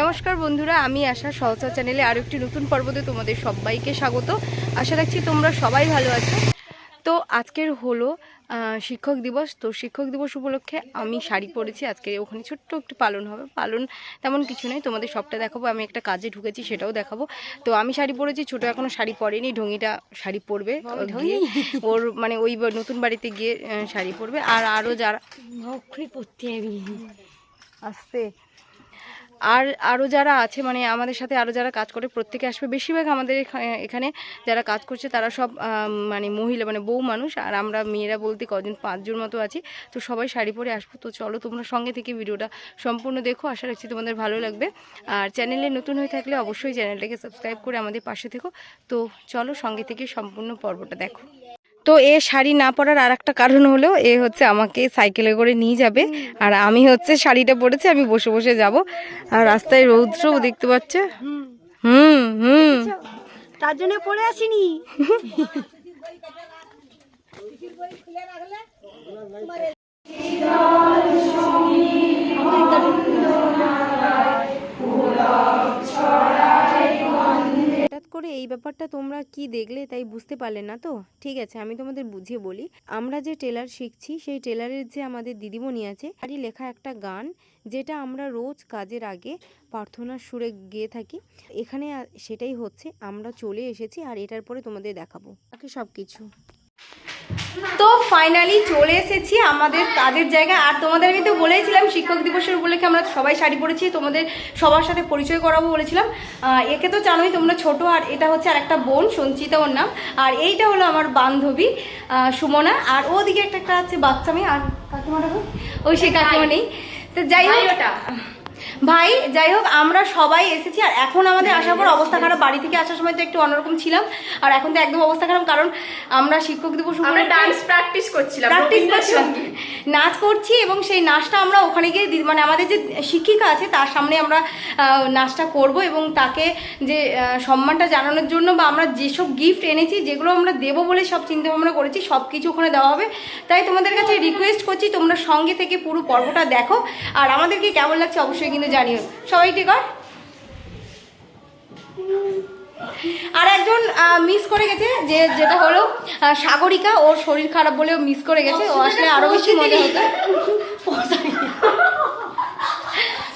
নমস্কার বন্ধুরা আমি আশা সহসা চ্যানেলে আরও একটি নতুন পর্বতে তোমাদের সবাইকে স্বাগত। আশা রাখছি তোমরা সবাই ভালো আছো। তো আজকের হলো শিক্ষক দিবস। তো শিক্ষক দিবস উপলক্ষে আমি শাড়ি পরেছি। আজকে ওখানে ছোট্ট একটু পালন হবে। পালন তেমন কিছু নেই। তোমাদের সবটা দেখাবো। আমি একটা কাজে ঢুকেছি সেটাও দেখাবো। তো আমি শাড়ি পরেছি। ছোটো এখনও শাড়ি পরেনি। ঢঙ্গিটা শাড়ি পরবে। গিয়ে ওর মানে ওই নতুন বাড়িতে গিয়ে শাড়ি পরবে। আর আরও যারা আসতে। আর আরও যারা আছে মানে আমাদের সাথে আরও যারা কাজ করে, প্রত্যেকে আসবে। বেশিরভাগ আমাদের এখা- এখানে যারা কাজ করছে, তারা সব মানে মহিলা মানে বউ মানুষ। আর আমরা মেয়েরা বলতে কজন পাঁচজন মতো আছি। তো সবাই শাড়ি পরে আসব। তো চলো তোমরা সঙ্গে থেকে ভিডিওটা সম্পূর্ণ দেখো। আশা রাখছি তোমাদের ভালো লাগবে। আর চ্যানেলে নতুন হয়ে থাকলে অবশ্যই চ্যানেলটাকে সাবস্ক্রাইব করে আমাদের পাশে থেকো। তো চলো সঙ্গে থেকে সম্পূর্ণ পর্বটা দেখো। তো এ শাড়ি না পরার আর একটা কারণ হলো এ হচ্ছে আমাকে সাইকেলে করে নিয়ে যাবে। আর আমি হচ্ছে শাড়িটা পরেছি আমি বসে বসে যাব। আর রাস্তায় রৌদ্রও দেখতে পাচ্ছে। হুম। হুম তার জন্য পড়ে আসিনি। হঠাৎ করে এই ব্যাপারটা তোমরা কি দেখলে তাই বুঝতে পারলে না তো? ঠিক আছে, আমি তোমাদের বুঝিয়ে বলি। আমরা যে টেলার শিখছি, সেই টেলারের যে আমাদের দিদিমণি আছে, তারই লেখা একটা গান, যেটা আমরা রোজ কাজের আগে প্রার্থনার সুরে গেয়ে থাকি। এখানে সেটাই হচ্ছে, আমরা চলে এসেছি আর এটার পরে তোমাদের দেখাবো। বাকি সব কিছু তো ফাইনালি চলে এসেছি আমাদের কাজের জায়গা আর তোমাদের আমি তো বলেছিলাম শিক্ষক দিবসের উপলক্ষে আমরা সবাই শাড়ি পরেছি তোমাদের সবার সাথে পরিচয় করাবো বলেছিলাম। একে তো জানোই তোমরা ছোট আর এটা হচ্ছে আর একটা বোন সঞ্চিতা ওর নাম। আর এইটা হলো আমার বান্ধবী সুমনা। আর ওদিকে একটা একটা আছে বাচ্চা মেয়ে আর কাকিমাটা ওই সে কাকিমা নেই। তো যাই হোক ভাই যাই হোক আমরা সবাই এসেছি আর এখন আমাদের আসার পর অবস্থা খারাপ। বাড়ি থেকে আসার সময় তো একটু অন্যরকম ছিলাম আর এখন তো একদম অবস্থা খারাপ কারণ আমরা শিক্ষক দিবস ডান্স প্র্যাকটিস করছিলাম প্র্যাকটিস করছিলাম। নাচ করছি এবং সেই নাচটা আমরা ওখানে গিয়ে মানে আমাদের যে শিক্ষিকা আছে, তার সামনে আমরা নাচটা করব এবং তাকে যে সম্মানটা জানানোর জন্য বা আমরা যেসব গিফট এনেছি, যেগুলো আমরা দেবো বলে সব চিন্তা ভাবনা করেছি, সব কিছু ওখানে দেওয়া হবে। তাই তোমাদের কাছে রিকোয়েস্ট করছি, তোমরা সঙ্গে থেকে পুরো পর্বটা দেখো। আর আমাদেরকে কেমন লাগছে অবশ্যই কিন্তু জানিও। সবাই ঠিক আর একজন মিস করে গেছে যে যেটা হলো সাগরিকা ওর শরীর খারাপ বলেও মিস করে গেছে ও আসলে আরও বেশি মজা হতো।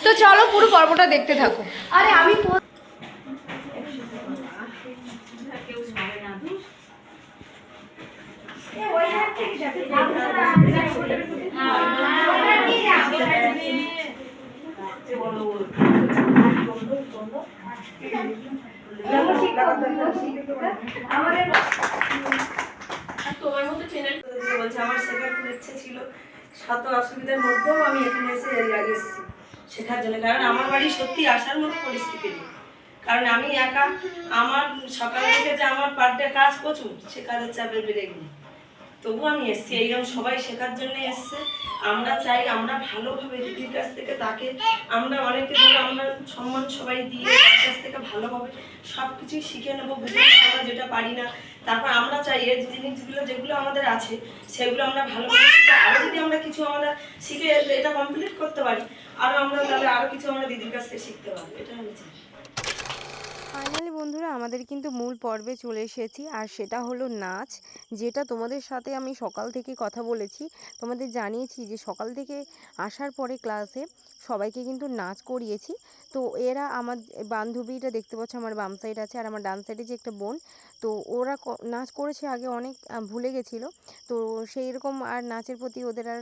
তো চলো পুরো পর্বটা দেখতে থাকো। আরে আমি শেখার জন্য। কারণ আমার বাড়ি সত্যি আসার মতো পরিস্থিতি নেই। কারণ আমি একা, আমার সকাল থেকে যে আমার পার কাজ প্রচুর, সে কাজের চাপে বেড়ে গেলে তবু আমি এসেছি, এইরকম সবাই শেখার জন্য এসছে। আমরা চাই আমরা ভালোভাবে দিদির কাছ থেকে তাকে আমরা অনেকে ধরো আমরা সম্মান সবাই দিয়ে তার কাছ থেকে ভালোভাবে সব কিছুই শিখে নেব, বুঝে আমরা যেটা পারি না। তারপর আমরা চাই এই জিনিসগুলো যেগুলো আমাদের আছে, সেগুলো আমরা ভালোভাবে শিখে আরও যদি আমরা কিছু আমরা শিখে এটা কমপ্লিট করতে পারি আরও আমরা তাহলে আরও কিছু আমরা দিদির কাছ থেকে শিখতে পারব এটা আমি চাই। বন্ধুরা, আমাদের কিন্তু মূল পর্বে চলে এসেছি। আর সেটা হলো নাচ, যেটা তোমাদের সাথে আমি সকাল থেকে কথা বলেছি। তোমাদের জানিয়েছি যে সকাল থেকে আসার পরে ক্লাসে সবাইকে কিন্তু নাচ করিয়েছি। তো এরা আমার বান্ধবীটা দেখতে পাচ্ছ, আমার বাম সাইড আছে আর আমার ডান সাইডে যে একটা বোন, তো ওরা নাচ করেছে আগে অনেক ভুলে গেছিল। তো সেই রকম আর নাচের প্রতি ওদের আর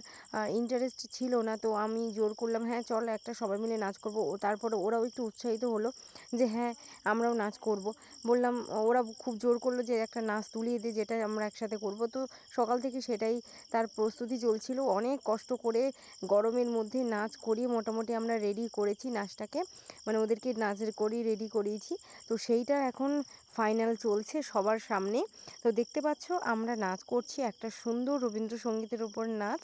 ইন্টারেস্ট ছিল না। তো আমি জোর করলাম হ্যাঁ চল একটা সবাই মিলে নাচ করব। তারপরে ওরাও একটু উৎসাহিত হলো যে হ্যাঁ আমরাও নাচ করব। বললাম, ওরা খুব জোর করল যে, একটা নাচ তুলিয়ে দে, যেটা আমরা একসাথে করব। তো সকাল থেকে সেটাই তার প্রস্তুতি চলছিল। অনেক কষ্ট করে গরমের মধ্যে নাচ করিয়ে মোটামুটি আমরা রেডি করেছি নাচটাকে। মানে ওদেরকে নাচের করি রেডি করিয়েছি। তো সেইটা এখন ফাইনাল চলছে সবার সামনে। তো দেখতে পাচ্ছ, আমরা নাচ করছি একটা সুন্দর রবীন্দ্রসঙ্গীতের উপর নাচ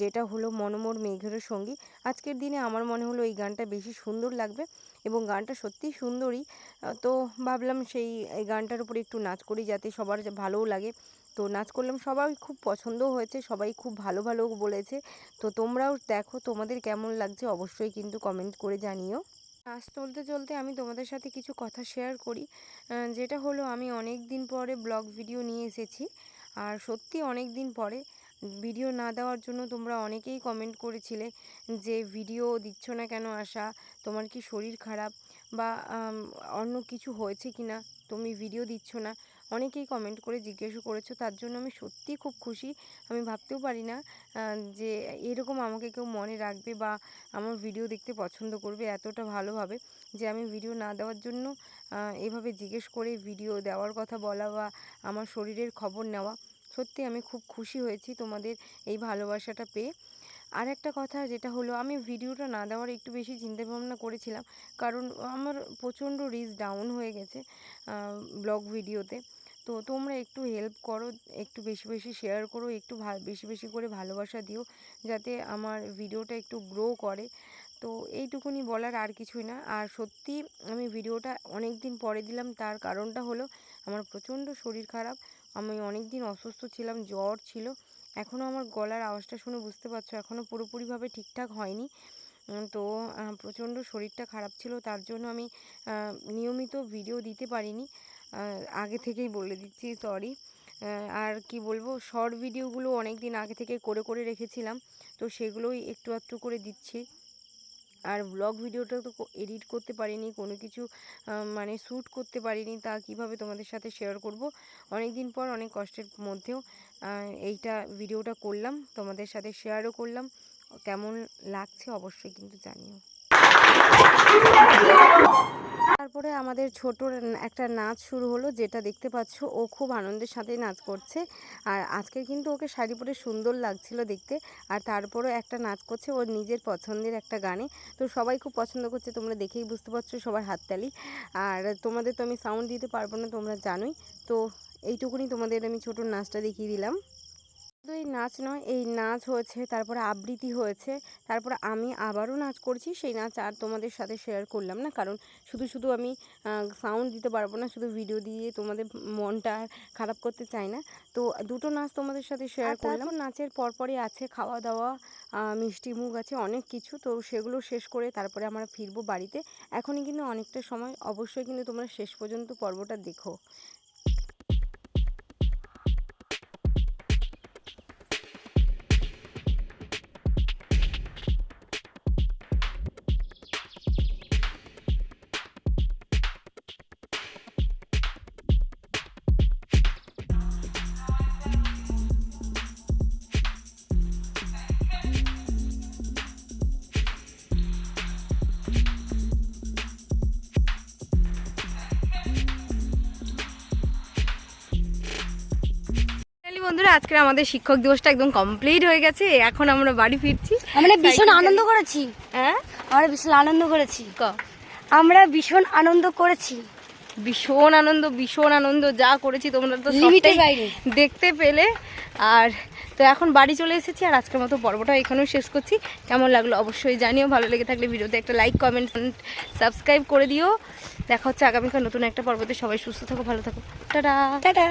যেটা হলো মনোমোর মেঘের সঙ্গী। আজকের দিনে আমার মনে হলো এই গানটা বেশি সুন্দর লাগবে এবং গানটা সত্যিই সুন্দরই। তো ভাবলাম সেই, এই গানটার উপরে একটু নাচ করি যাতে সবার ভালোও লাগে। তো নাচ করলাম সবাই খুব পছন্দও হয়েছে, সবাই খুব ভালো ভালো বলেছে। তো তোমরাও দেখো তোমাদের কেমন লাগছে, অবশ্যই কিন্তু কমেন্ট করে জানিও। নাচ চলতে চলতে আমি তোমাদের সাথে কিছু কথা শেয়ার করি। যেটা হলো আমি অনেক দিন পরে ব্লগ ভিডিও নিয়ে এসেছি। আর সত্যি অনেক দিন পরে ভিডিও না দেওয়ার জন্য তোমরা অনেকেই কমেন্ট করেছিলে যে ভিডিও দিচ্ছ না কেন আশা? তোমার কি শরীর খারাপ? বা অন্য কিছু হয়েছে কি না তুমি ভিডিও দিচ্ছ না? অনেকেই কমেন্ট করে জিজ্ঞেস করেছ, তার জন্য আমি সত্যিই খুব খুশি। আমি ভাবতেও পারি না যে এরকম আমাকে কেউ মনে রাখবে বা আমার ভিডিও দেখতে পছন্দ করবে এতটা ভালোভাবে যে আমি ভিডিও না দেওয়ার জন্য এভাবে জিজ্ঞেস করে ভিডিও দেওয়ার কথা বলা বা আমার শরীরের খবর নেওয়া। সত্যি আমি খুব খুশি হয়েছি তোমাদের এই ভালোবাসাটা পেয়ে। আর একটা কথা যেটা হলো, আমি ভিডিওটা না দেওয়ার একটু বেশি চিন্তা ভাবনা করেছিলাম, কারণ আমার প্রচণ্ড রিচ ডাউন হয়ে গেছে ব্লগ ভিডিওতে তো তোমরা একটু হেল্প করো, একটু বেশি বেশি শেয়ার করো, একটু বেশি বেশি করে ভালোবাসা দিও, যাতে আমার ভিডিওটা একটু গ্রো করে। তো এইটুকুনি বলার আর কিছুই না। আর সত্যি আমি ভিডিওটা অনেক দিন পরে দিলাম, তার কারণটা হলো আমার প্রচণ্ড শরীর খারাপ। আমি অনেক দিন অসুস্থ ছিলাম, জ্বর ছিল। এখনও আমার গলার আওয়াজটা শুনে বুঝতে পারছ এখনও পুরোপুরিভাবে ঠিকঠাক হয়নি। তো প্রচণ্ড শরীরটা খারাপ ছিল, তার জন্য আমি নিয়মিত ভিডিও দিতে পারিনি। আগে থেকেই বলে দিচ্ছি সরি আর কি বলব শর্ট ভিডিওগুলো অনেক দিন আগে থেকে করে করে রেখেছিলাম, তো সেগুলোই একটু একটু করে দিচ্ছি। আর ব্লগ ভিডিওটা তো এডিট করতে পারিনি, কোনো কিছু মানে শ্যুট করতে পারিনি, তা কীভাবে তোমাদের সাথে শেয়ার করব? অনেক দিন পর, অনেক কষ্টের মধ্যেও এইটা ভিডিওটা করলাম, তোমাদের সাথে শেয়ারও করলাম। কেমন লাগছে অবশ্যই কিন্তু জানিও। আমাদের ছোটোর একটা নাচ শুরু হলো, যেটা দেখতে পাচ্ছ ও খুব আনন্দের সাথে নাচ করছে। আর আজকে কিন্তু ওকে শাড়ি পরে সুন্দর লাগছিল দেখতে, আর তারপরও একটা নাচ করছে ওর নিজের পছন্দের একটা গানে। তো সবাই খুব পছন্দ করছে, তোমরা দেখেই বুঝতে পারছ সবার হাততালি। আর তোমাদের তো আমি সাউন্ড দিতে পারব না, তোমরা জানোই। তো এইটুকুনি তোমাদের আমি ছোট নাচটা দেখিয়ে দিলাম। শুধু এই নাচ নয় এই নাচ হয়েছে তারপরে আবৃত্তি হয়েছে তারপরে আমি আবারও নাচ করছি সেই নাচ আর তোমাদের সাথে শেয়ার করলাম না কারণ শুধু শুধু আমি সাউন্ড দিতে পারব না শুধু ভিডিও দিয়ে তোমাদের মনটা খারাপ করতে চাই না। তো দুটো নাচ তোমাদের সাথে শেয়ার করলাম। নাচের পরপরই আছে খাওয়া দাওয়া মিষ্টি মুখ আছে অনেক কিছু তো সেগুলো শেষ করে তারপরে আমরা ফিরবো বাড়িতে। এখনই কিন্তু অনেকটা সময় অবশ্যই কিন্তু তোমরা শেষ পর্যন্ত পর্বটা দেখো। আজকে আমাদের শিক্ষক দিবসটা একদম কমপ্লিট হয়ে গেছে। এখন আমরা বাড়ি ফিরছি। আমরা ভীষণ আনন্দ করেছি। হ্যাঁ? আমরা ভীষণ আনন্দ করেছি। ক? আমরা ভীষণ আনন্দ করেছি। ভীষণ আনন্দ ভীষণ আনন্দ যা করেছি তোমরা তো দেখতে পেলে। আর তো এখন বাড়ি চলে এসেছি আর আজকের মতো পর্বটা এখানেও শেষ করছি। কেমন লাগল অবশ্যই জানিও ভালো লেগে থাকলে ভিডিওতে একটা লাইক কমেন্ট সাবস্ক্রাইব করে দিও। দেখা হচ্ছে আগামীকাল নতুন একটা পর্বতে। সবাই সুস্থ থাকো ভালো থাকো। টাটা! টাটা!